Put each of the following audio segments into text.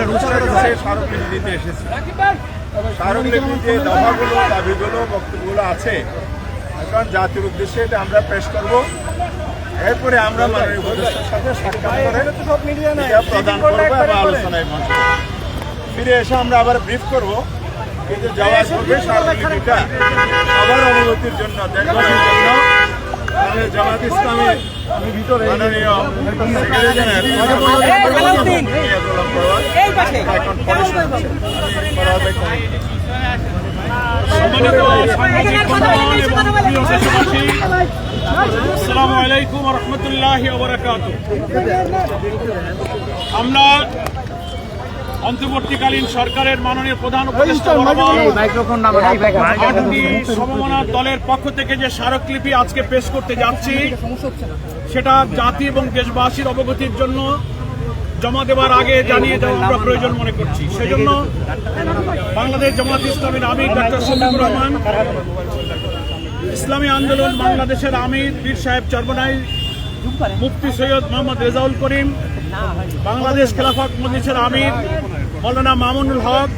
কাছে স্মারকলিপি দিতে এসেছি। স্মারকলিপি যে দফাগুলো দাবিগুলো বক্তব্যগুলো আছে। এখন জাতির উদ্দেশ্যে এটা আমরা পেশ করব। এরপরে আমরা মাননীয় উপদেষ্টার সাথে সাক্ষাৎ করে প্রদান করব এবং আলোচনায় ফিরে এসে আমরা আবার ব্রিফ করব। কিন্তু যাওয়ার পূর্বে স্মারকলিপিটা সবার অনুভূতির জন্য দেশবাসীর জন্য। জামাত ইসলামী মাননীয় সেক্রেটারি জেনারেল এখন হচ্ছে আসসালামু আলাইকুম রহমতুল্লাহ আমরা অন্তর্বর্তীকালীন সরকারের মাননীয় প্রধান উপদেষ্টা আটটি সমমনা দলের পক্ষ থেকে যে স্মারকলিপি আজকে পেশ করতে যাচ্ছি সেটা জাতি এবং দেশবাসীর অবগতির জন্য জমা দেওয়ার আগে জানিয়ে দেওয়া আমরা প্রয়োজন মনে করছি। সেজন্য বাংলাদেশ জামাত ইসলামের আমির ডক্টর শফিকুর রহমান, ইসলামী আন্দোলন বাংলাদেশের আমির পীর সাহেব চরমনাই, মুফতি সৈয়দ মোহাম্মদ রেজাউল করিম, বাংলাদেশ খেলাফত মজলিসের আমির মৌলানা মামুনুল হক,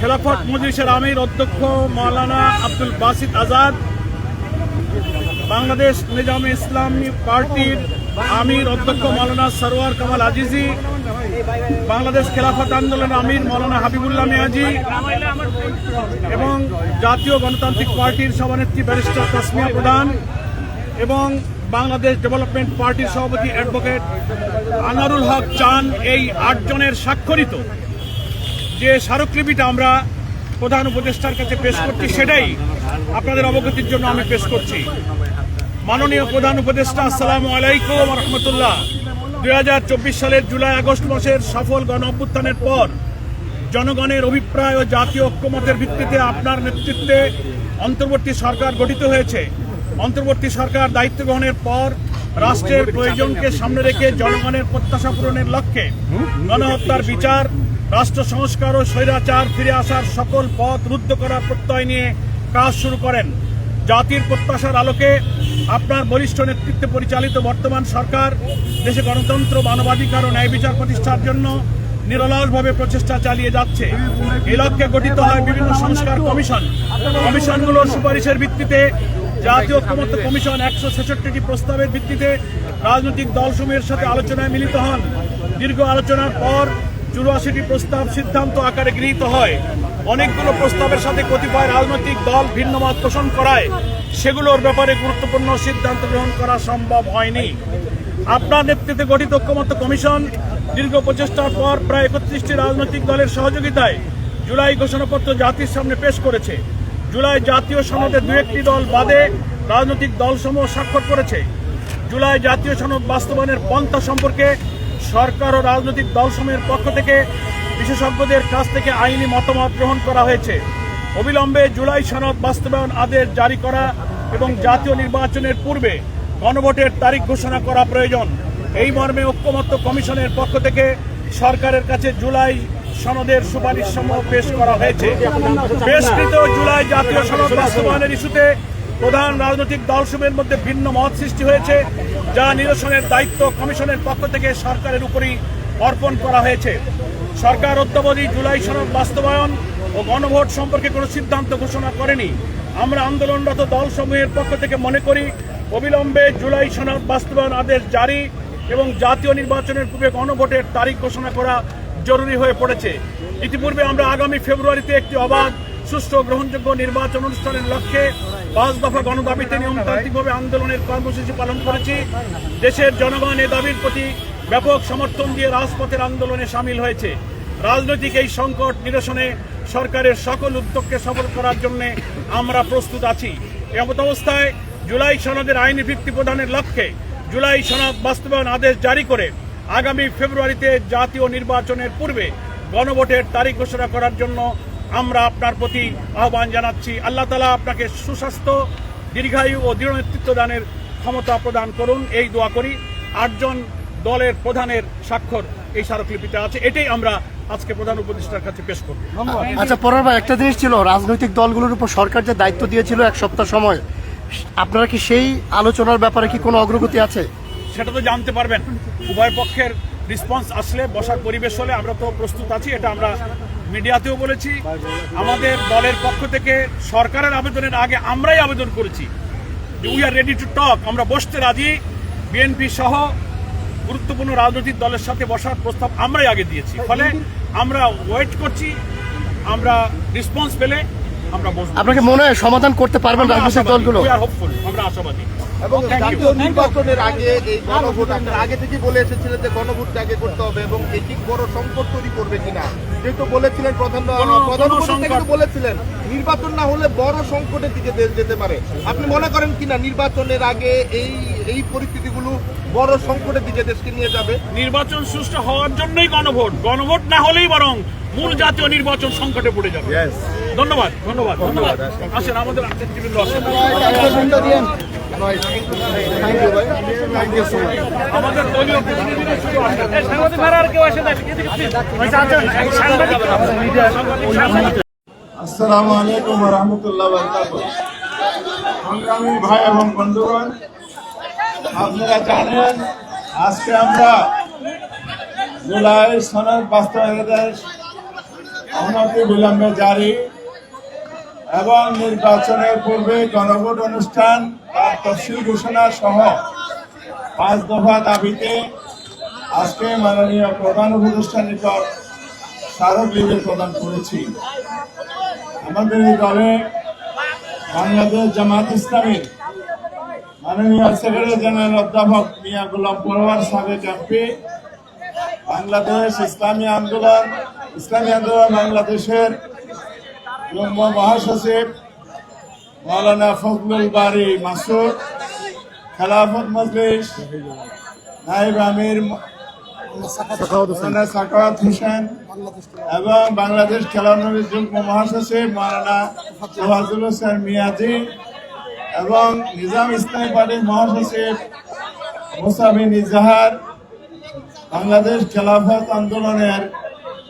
খেলাফত মজলিসের আমির অধ্যক্ষ মৌলানা আব্দুল বাসিদ আজাদ, বাংলাদেশ নিজামে ইসলামী পার্টির আমির অধ্যক্ষ মৌলানা সরোয়ার কামাল আজিজি, বাংলাদেশ খেলাফত আন্দোলন আমির মৌলানা হাবিবুল্লাহ মিয়াজি এবং জাতীয় গণতান্ত্রিক পার্টির সভানেত্রী ব্যারিস্টার তাসমিয়া প্রধান এবং বাংলাদেশ ডেভেলপমেন্ট পার্টির সভাপতি অ্যাডভোকেট আনারুল হক চান এই আটজনের স্বাক্ষরিত যে স্মারকলিপিটা আমরা প্রধান উপদেষ্টার কাছে পেশ করছি, সেটাই আপনাদের অবগতির জন্য আমি পেশ করছি। মাননীয় প্রধান উপদেষ্টা, আসসালামু আলাইকুম রহমতুল্লাহ। দুই হাজার চব্বিশ সালের জুলাই, আগস্ট মাসের সফল গণ অভ্যুত্থানের পর জনগণের অভিপ্রায় ও জাতীয় ঐক্যমতের ভিত্তিতে আপনার নেতৃত্বে অন্তর্বর্তী সরকার গঠিত হয়েছে। অন্তর্বর্তী সরকার দায়িত্ব গ্রহণের পর রাষ্ট্রের প্রয়োজনকে সামনে রেখে জনগণের প্রত্যাশা পূরণের লক্ষ্যে গণহত্যার বিচার, রাষ্ট্র সংস্কার ও স্বৈরাচার ফিরে আসার সকল পথ রুদ্ধ করার প্রত্যয় নিয়ে কাজ শুরু করেন। জাতির প্রত্যাশার আলোকে আপনার বরিষ্ঠ নেতৃত্বে পরিচালিত বর্তমান সরকার, দেশে গণতন্ত্র, মানবাধিকার ও ন্যায় বিচার প্রতিষ্ঠার জন্য নিরলসভাবে প্রচেষ্টা চালিয়ে যাচ্ছে। এই লক্ষ্যে গঠিত হয় বিভিন্ন সংস্কার কমিশন। কমিশনগুলোর সুপারিশের ভিত্তিতে জাতীয় ঐক্যমত্য কমিশন একশো ছেষট্টিটি প্রস্তাবের ভিত্তিতে রাজনৈতিক দলসমূহের সাথে আলোচনায় মিলিত হন। দীর্ঘ আলোচনার পর চুরাশিটি প্রস্তাব সিদ্ধান্ত আকারে গৃহীত হয়। অনেকগুলো প্রস্তাবের সাথে কতিপয় রাজনৈতিক দল ভিন্ন মত পোষণ করায় সেগুলোর ব্যাপারে গুরুত্বপূর্ণ সিদ্ধান্ত গ্রহণ করা সম্ভব হয়নি। আপনার নেতৃত্বে গঠিত ঐক্যমত্য কমিশন দীর্ঘ প্রচেষ্টার পর প্রায় একত্রিশটি রাজনৈতিক দলের সহযোগিতায় জুলাই ঘোষণাপত্র জাতির সামনে পেশ করেছে। জুলাই জাতীয় সনদে দু একটি দল বাদে রাজনৈতিক দলসমূহ স্বাক্ষর করেছে। জুলাই জাতীয় সনদ বাস্তবায়নের পন্থা সম্পর্কে সরকার ও রাজনৈতিক দলসমূহের পক্ষ থেকে বিশেষজ্ঞদের কাছ থেকে আইনি মতামত গ্রহণ করা হয়েছে। অবিলম্বে জুলাই সনদ বাস্তবায়ন আদেশ জারি করা এবং জাতীয় নির্বাচনের পূর্বে গণভোটের তারিখ ঘোষণা করা প্রয়োজন। এই মর্মে ঐক্যমত্য কমিশনের পক্ষ থেকে সরকারের কাছে জুলাই সনদের সুপারিশ সমূহ পেশ করা হয়েছে। পেশকৃত জুলাই জাতীয় সনদ বাস্তবায়নের ইস্যুতে প্রধান রাজনৈতিক দলসমূহের মধ্যে ভিন্ন মত সৃষ্টি হয়েছে, যা নিরসনের দায়িত্ব কমিশনের পক্ষ থেকে সরকারের উপরই অর্পণ করা হয়েছে। সরকার অদ্যাবধি জুলাই সনদ বাস্তবায়ন ও গণভোট সম্পর্কে কোনো সিদ্ধান্ত ঘোষণা করেনি। আমরা আন্দোলনরত দলসমূহের পক্ষ থেকে মনে করি, অবিলম্বে জুলাই সনদ বাস্তবায়ন আদেশ জারি এবং জাতীয় নির্বাচনের পূর্বে গণভোটের তারিখ ঘোষণা করা জরুরি হয়ে পড়েছে। ইতিপূর্বে আমরা আগামী ফেব্রুয়ারিতে একটি অবাধ, সুষ্ঠু, গ্রহণযোগ্য নির্বাচন অনুষ্ঠানের লক্ষ্যে পাঁচ দফা গণদাবিতে নিয়মতান্ত্রিকভাবে আন্দোলনের কর্মসূচি পালন করেছি। দেশের জনগণ এ দাবির প্রতি ব্যাপক সমর্থন দিয়ে রাজপথের আন্দোলনে সামিল হয়েছে। রাজনৈতিক এই সংকট নিরসনে সরকারের সকল উদ্যোগকে সফল করার জন্য আমরা প্রস্তুত আছি। এমত অবস্থায় জুলাই সনদের আইনি ভিত্তি প্রদানের লক্ষ্যে জুলাই সনদ বাস্তবায়ন আদেশ জারি করে আগামী ফেব্রুয়ারিতে জাতীয় নির্বাচনের পূর্বে গণভোটের তারিখ ঘোষণা করার জন্য আমরা আপনার প্রতি আহ্বান জানাচ্ছি। আল্লাহ তালা আপনাকে সুস্বাস্থ্য, দীর্ঘায়ু ও দৃঢ় নেতৃত্ব দানের ক্ষমতা প্রদান করুন। এই দোয়া করি। আটজন দলের প্রধানের স্বাক্ষর এই স্মারকলিপিতে আছে। এটাই আমরা আজকে প্রধান উপদেষ্টার কাছে পেশ করব। আচ্ছা পরের ভাই একটা জিনিস ছিল রাজনৈতিক দলগুলোর উপর সরকার যে দায়িত্ব দিয়েছিল এক সপ্তাহ সময় আপনারা কি সেই আলোচনার ব্যাপারে কি কোনো অগ্রগতি আছে? সেটা তো জানতে পারবেন। উভয় পক্ষের রেসপন্স আসলে বসার পরিবেশ হলে আমরা তো প্রস্তুত আছি এটা আমরা মিডিয়াতেও বলেছি। আমাদের দলের পক্ষ থেকে সরকারের আবেদনের আগে আমরাই আবেদন করেছি যে we are ready to talk আমরা বসতে রাজি। বিএনপি সহ গুরুত্বপূর্ণ রাজনৈতিক দলের সাথে বসার প্রস্তাব আমরাই আগে দিয়েছি। ফলে আমরা ওয়েট করছি, আমরা রেসপন্স পেলে আমরা বসবো আপনাকে মনে হয় সমাধান করতে পারবেন রাজনৈতিক দলগুলো? We are hopeful, আমরা আশাবাদী। এবং জাতীয় নির্বাচনের আগে এই গণভোট আপনারা আগে থেকে বলে এসেছিলেন যে গণভোটটা আগে করতে হবে এবং এটি বড় সংকট তৈরি করবে কিনা? যেহেতু বলেছিলেন প্রধান কোনো- প্রধান কোনো উপদেষ্টা কিন্তু বলেছিলেন নির্বাচন না হলে বড় সংকটের দিকে দেশ যেতে পারে। আপনি মনে করেন কিনা নির্বাচনের আগে এই এই পরিস্থিতিগুলো বড় সংকটের দিকে দেশকে নিয়ে যাবে? নির্বাচন সুষ্ঠু হওয়ার জন্যই গণভোট। গণভোট না হলেই বরং মূল জাতীয় নির্বাচন সংকটে পড়ে যাবে. ধন্যবাদ ধন্যবাদ ধন্যবাদ। আসেন আমাদের আমাদের দলীয় প্রতিনিধিরা শুধু আসেন। আসসালামু আলাইকুম রহমতুল্লাহ সংগ্রামী ভাই এবং বন্ধুগণ আপনারা জানেন আজকে আমরা জুলাই সনদ বাস্তবায়নের অনতি বিলম্বে জারি। এবং নির্বাচনের পূর্বে গণভোট অনুষ্ঠান তার তফসিল ঘোষণা সহ পাঁচ দফা দাবিতে আজকে মাননীয় প্রধান উপদেষ্টা নিকট স্মারকলিপি প্রদান করেছি। আমাদের এই দলে বাংলাদেশ জামাত ইসলামী মাননীয় সেক্রেটারি জেনারেল অধ্যাপক মিয়া গোলাম পরোয়ার সাবেক এমপি, বাংলাদেশ ইসলামী আন্দোলন ইসলামী আন্দোলন বাংলাদেশের যুগ্ম মহাসচিব মৌলানা ফজলুল বাড়ি মাসুদ খেলাফত মজলিস নাইব আমির মৌলানা সাকাওয়াত হোসেন। এবং বাংলাদেশ খেলাধুলার যুগ্ম মহাসচিব মারানা সোহাজুল হোসেন মিয়াজি এবং নিজাম ইসলামী পার্টির মহাসচিব মোসাবিন ইজাহার বাংলাদেশ খেলাফত আন্দোলনের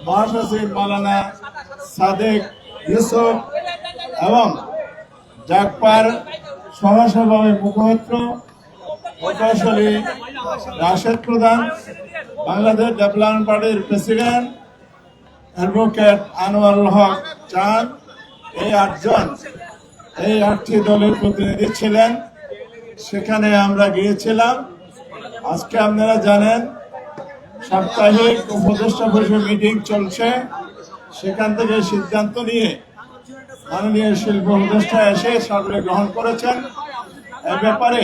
মহাসচিব মালানা সাদেক ইউসুফ এবং জাগপার সহসভাপতি মুখপাত্র প্রকৌশলী রাশেদ প্রধান, বাংলাদেশ ডেভেলপমেন্ট পার্টির প্রেসিডেন্ট অ্যাডভোকেট আনোয়ারুল হক চাঁদ এই আটজন, এই আটটি দলের প্রতিনিধি ছিলেন। সেখানে আমরা গিয়েছিলাম। আজকে আপনারা জানেন, সাপ্তাহিক উপদেষ্টা পরিষদ মিটিং চলছে। সেখান থেকে সিদ্ধান্ত নিয়ে মাননীয় শিল্প উপদেষ্টা এসে সরকারে গ্রহণ করেছেন। এ ব্যাপারে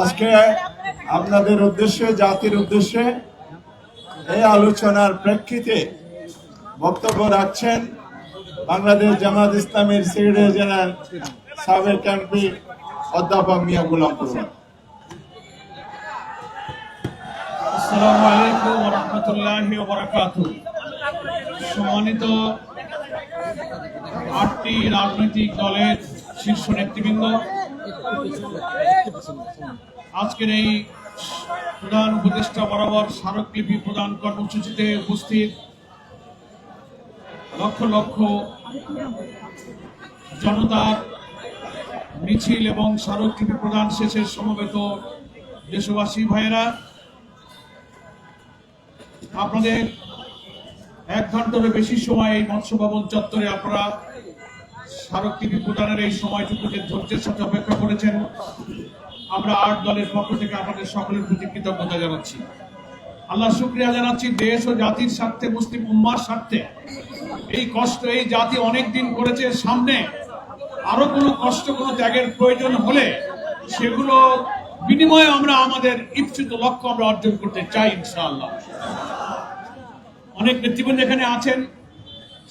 আজকে আপনাদের উদ্দেশ্যে, জাতির উদ্দেশ্যে এই আলোচনার প্রেক্ষিতে বক্তব্য রাখছেন বাংলাদেশ জামাত ইসলামের সেক্রেটারি জেনারেল সাবেক এমপি অধ্যাপক মিয়া গুলাম প্রধান আসসালামু আলাইকুম ওয়া সম্মানিত আটটি রাজনৈতিক দলের শীর্ষ নেতৃবৃন্দ। আজকের এই প্রধান উপদেষ্টা বরাবর স্মারকলিপি প্রদান কর্মসূচিতে উপস্থিত লক্ষ লক্ষ জনতার মিছিল এবং স্মারকলিপি প্রদান শেষে সমবেত দেশবাসী ভাইয়েরা, আপনাদের এক ঘন্টারও বেশি সময় এই মৎস্য ভবন চত্বরে আপনারা স্মারকলিপি প্রদানের এই সময়টুকু যে ধৈর্যের সাথে অপেক্ষা করেছেন, আমরা আট দলের পক্ষ থেকে আপনাদের সকলের প্রতি কৃতজ্ঞতা জানাচ্ছি। আল্লাহ শুক্রিয়া জানাচ্ছি দেশ ও জাতির স্বার্থে, মুসলিম উম্মার স্বার্থে। এই কষ্ট, এই জাতি অনেক দিন করেছে, সামনে আরও কোনো কষ্ট, কোনো ত্যাগের প্রয়োজন হলে সেগুলো বিনিময়ে আমরা আমাদের ইচ্ছিত লক্ষ্য আমরা অর্জন করতে চাই ইনশাআল্লাহ। অনেক নেতৃবৃন্দ এখানে আছেন।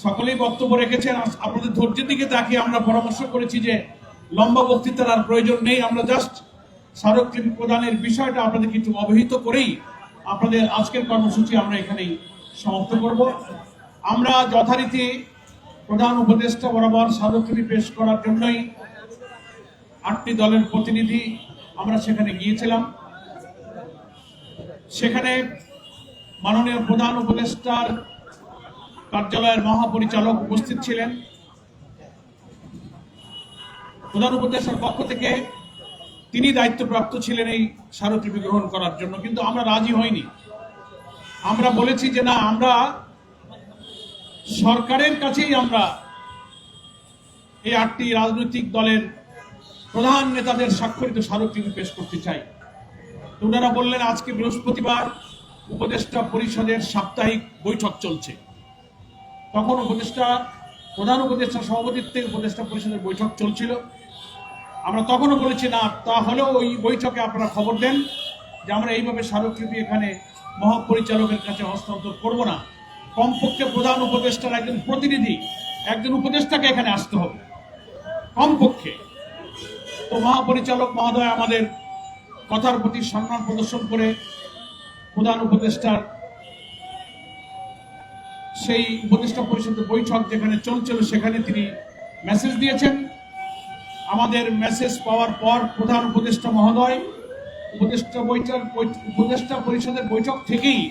সকলেই বক্তব্য রেখেছেন। আপনাদের ধৈর্যের দিকে তাকিয়ে আমরা পরামর্শ করেছি যে লম্বা বক্তৃতার আর প্রয়োজন নেই। আমরা জাস্ট স্মারকলিপি প্রদানের বিষয়টা আপনাদের কিছু অবহিত করেই আপনাদের আজকের কর্মসূচি আমরা এখানেই সমাপ্ত করব। আমরা যথারীতি প্রধান উপদেষ্টা বরাবর স্মারকলিপি পেশ করার জন্যই আটটি দলের প্রতিনিধি আমরা সেখানে গিয়েছিলাম। সেখানে মাননীয় প্রধান উপদেষ্টার কার্যালয়ের মহাপরিচালক উপস্থিত ছিলেন। প্রধান উপদেষ্টার পক্ষ থেকে তিনি দায়িত্বপ্রাপ্ত ছিলেন এই স্মারকলিপি গ্রহণ করার জন্য, কিন্তু আমরা রাজি হইনি। আমরা বলেছি যে না, আমরা সরকারের কাছেই আমরা এই আটটি রাজনৈতিক দলের প্রধান নেতাদের স্বাক্ষরিত স্মারকলিপি পেশ করতে চাই। ওনারা বললেন, আজকে বৃহস্পতিবার উপদেষ্টা পরিষদের সাপ্তাহিক বৈঠক চলছে। তখন উপদেষ্টা, প্রধান উপদেষ্টা সভাপতিত্বে উপদেষ্টা পরিষদের বৈঠক চলছিল। আমরা তখনও বলেছি, না তাহলেও ওই বৈঠকে আপনারা খবর দেন যে আমরা এইভাবে স্মারকলিপি এখানে মহাপরিচালকের কাছে হস্তান্তর করব না। কমপক্ষে প্রধান উপদেষ্টার একজন প্রতিনিধি, একজন উপদেষ্টাকে এখানে আসতে হবে। কমপক্ষে। তো মহাপরিচালক মহোদয় আমাদের কথার প্রতি সম্মান প্রদর্শন করে প্রধান উপদেষ্টার সেই উপদেষ্টা পরিষদের বৈঠক যেখানে চলছিল, সেখানে তিনি মেসেজ দিয়েছেন। আমাদের মেসেজ পাওয়ার পর প্রধান উপদেষ্টা মহোদয়, উপদেষ্টা বৈঠক, উপদেষ্টা পরিষদের বৈঠক থেকেই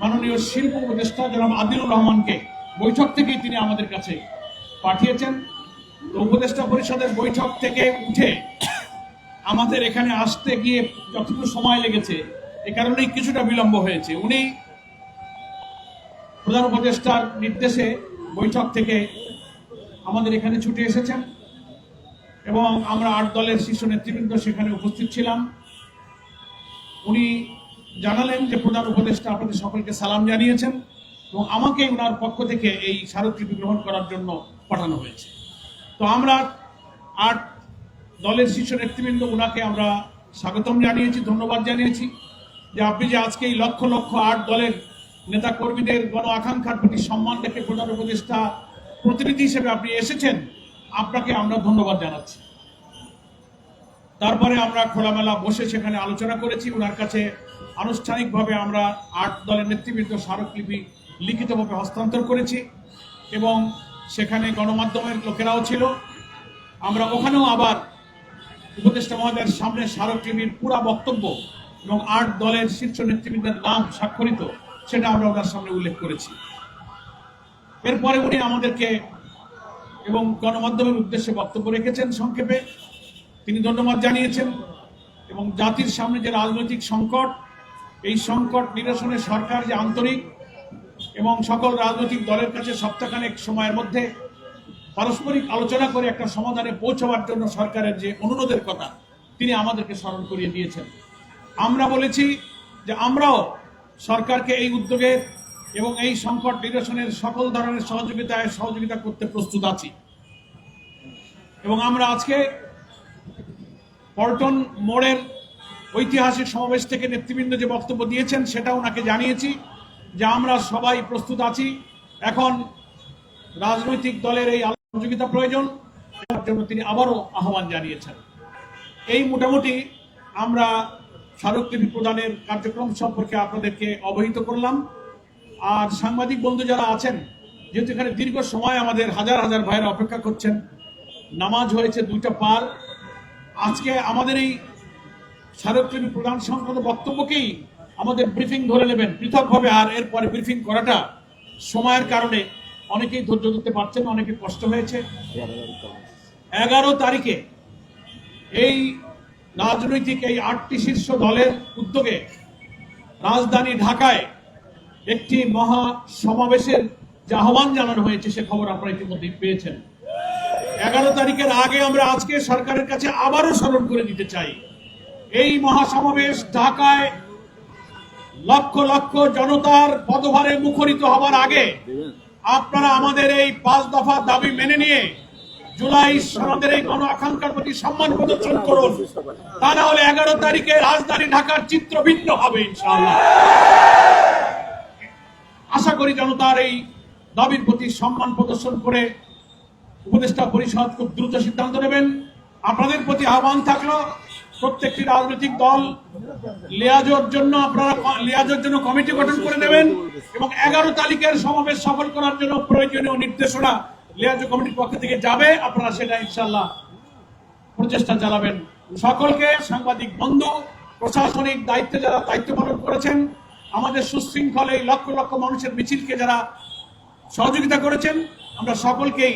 মাননীয় শিল্প উপদেষ্টা জনাব আদিলুর রহমানকে বৈঠক থেকেই তিনি আমাদের কাছে পাঠিয়েছেন। উপদেষ্টা পরিষদের বৈঠক থেকে উঠে আমাদের এখানে আসতে গিয়ে যতটুকু সময় লেগেছে এ কারণেই কিছুটা বিলম্ব হয়েছে। উনি প্রধান উপদেষ্টার নির্দেশে বৈঠক থেকে আমাদের এখানে ছুটে এসেছেন এবং আমরা আট দলের শীর্ষ নেতৃবৃন্দ সেখানে উপস্থিত ছিলাম। উনি জানালেন যে প্রধান উপদেষ্টা আপনাদের সকলকে সালাম জানিয়েছেন এবং আমাকে ওনার পক্ষ থেকে এই স্মারকলিপি গ্রহণ করার জন্য পাঠানো হয়েছে। তো আমরা আট দলের শীর্ষ নেতৃবৃন্দ ওনাকে আমরা স্বাগতম জানিয়েছি, ধন্যবাদ জানিয়েছি। যে আপনি যে আজকে এই লক্ষ লক্ষ আট দলের নেতা কর্মীদের গণ আকাঙ্ক্ষার প্রতি সম্মান রেখে প্রধান উপদেষ্টা প্রতিনিধি হিসেবে আপনি এসেছেন, আপনাকে আমরা ধন্যবাদ জানাচ্ছি। তারপরে আমরা খোলামেলা বসে সেখানে আলোচনা করেছি। ওনার কাছে আনুষ্ঠানিকভাবে আমরা আট দলের নেতৃবৃন্দ স্মারকলিপি লিখিতভাবে হস্তান্তর করেছি এবং সেখানে গণমাধ্যমের লোকেরাও ছিল। আমরা ওখানেও আবার উপদেষ্টা মহোদয়ের সামনে স্মারকলিপির পুরা বক্তব্য এবং আট দলের শীর্ষ নেতৃবৃন্দের নাম স্বাক্ষরিত, সেটা আমরা ওনার সামনে উল্লেখ করেছি। এরপরে উনি আমাদেরকে এবং গণমাধ্যমের উদ্দেশ্যে বক্তব্য রেখেছেন সংক্ষেপে। তিনি ধন্যবাদ জানিয়েছেন এবং জাতির সামনে যে রাজনৈতিক সংকট, এই সংকট নিরসনে সরকার যে আন্তরিক এবং সকল রাজনৈতিক দলের কাছে সপ্তাহখানেক সময়ের মধ্যে পারস্পরিক আলোচনা করে একটা সমাধানে পৌঁছাবার জন্য সরকারের যে অনুরোধের কথা, তিনি আমাদেরকে স্মরণ করিয়ে দিয়েছেন। আমরা বলেছি যে আমরাও সরকারকে এই উদ্যোগে এবং এই সংকট নিরসনের সকল ধরনের সহযোগিতায় সহযোগিতা করতে প্রস্তুত আছি। এবং আমরা আজকে পল্টন মোড়ের ঐতিহাসিক সমাবেশ থেকে নেতৃবৃন্দ যে বক্তব্য দিয়েছেন সেটা ওনাকে জানিয়েছি যে আমরা সবাই প্রস্তুত আছি। এখন রাজনৈতিক দলের এই সহযোগিতা প্রয়োজন জন্য তিনি আবারও আহ্বান জানিয়েছেন। এই মোটামুটি আমরা স্মারকলিপি প্রদানের কার্যক্রম সম্পর্কে আপনাদেরকে অবহিত করলাম। আর সাংবাদিক বন্ধু যারা আছেন, যেহেতু এখানে দীর্ঘ সময় আমাদের হাজার হাজার ভাইয়েরা অপেক্ষা করছেন, নামাজ হয়েছে দুইটা পার। আজকে আমাদের এই স্মারকলিপি প্রদান সংক্রান্ত বক্তব্যকেই আমাদের ব্রিফিং ধরে নেবেন। পৃথকভাবে আর এরপরে ব্রিফিং করাটা সময়ের কারণে অনেকেই ধৈর্য ধরতে পারছেন, অনেকে কষ্ট হয়েছে। এগারো তারিখে এই রাজনৈতিক এই আটটি শীর্ষ দলের উদ্যোগে রাজধানী ঢাকায় একটি মহা সমাবেশের যে আহ্বান জানানো হয়েছে, সে খবর আপনারা ইতিমধ্যে পেয়েছেন। এগারো তারিখের আগে আমরা আজকে সরকারের কাছে আবারও স্মরণ করে দিতে চাই। এই মহাসমাবেশ ঢাকায় লক্ষ লক্ষ জনতার পদভারে মুখরিত হবার আগে আপনারা আমাদের এই পাঁচ দফা দাবি মেনে নিয়ে জুলাই সনদের এই গণ আকাঙ্ক্ষার প্রতি সম্মান প্রদর্শন করুন। তা না হলে এগারো তারিখে রাজধানী ঢাকার চিত্র ভিন্ন হবে, ইনশাআল্লাহ। আশা করি জনতার এই দাবির প্রতি সম্মান প্রদর্শন করে উপদেষ্টা পরিষদ খুব দ্রুত সিদ্ধান্ত নেবেন। আপনাদের প্রতি আহ্বান থাকল, প্রত্যেকটি রাজনৈতিক দল লিয়াজোর জন্য আপনারা লিয়াজোর জন্য কমিটি গঠন করে নেবেন এবং এগারো তারিখের সমাবেশ সফল করার জন্য প্রয়োজনীয় নির্দেশনা লিয়াজো কমিটির পক্ষ থেকে যাবে, আপনারা সেটা ইনশাল্লাহ প্রচেষ্টা চালাবেন। সকলকে সাংবাদিক বন্ধু, প্রশাসনিক দায়িত্বে যারা দায়িত্ব পালন করেছেন, আমাদের সুশৃঙ্খল এই লক্ষ লক্ষ মানুষের মিছিলকে যারা সহযোগিতা করেছেন, আমরা সকলকেই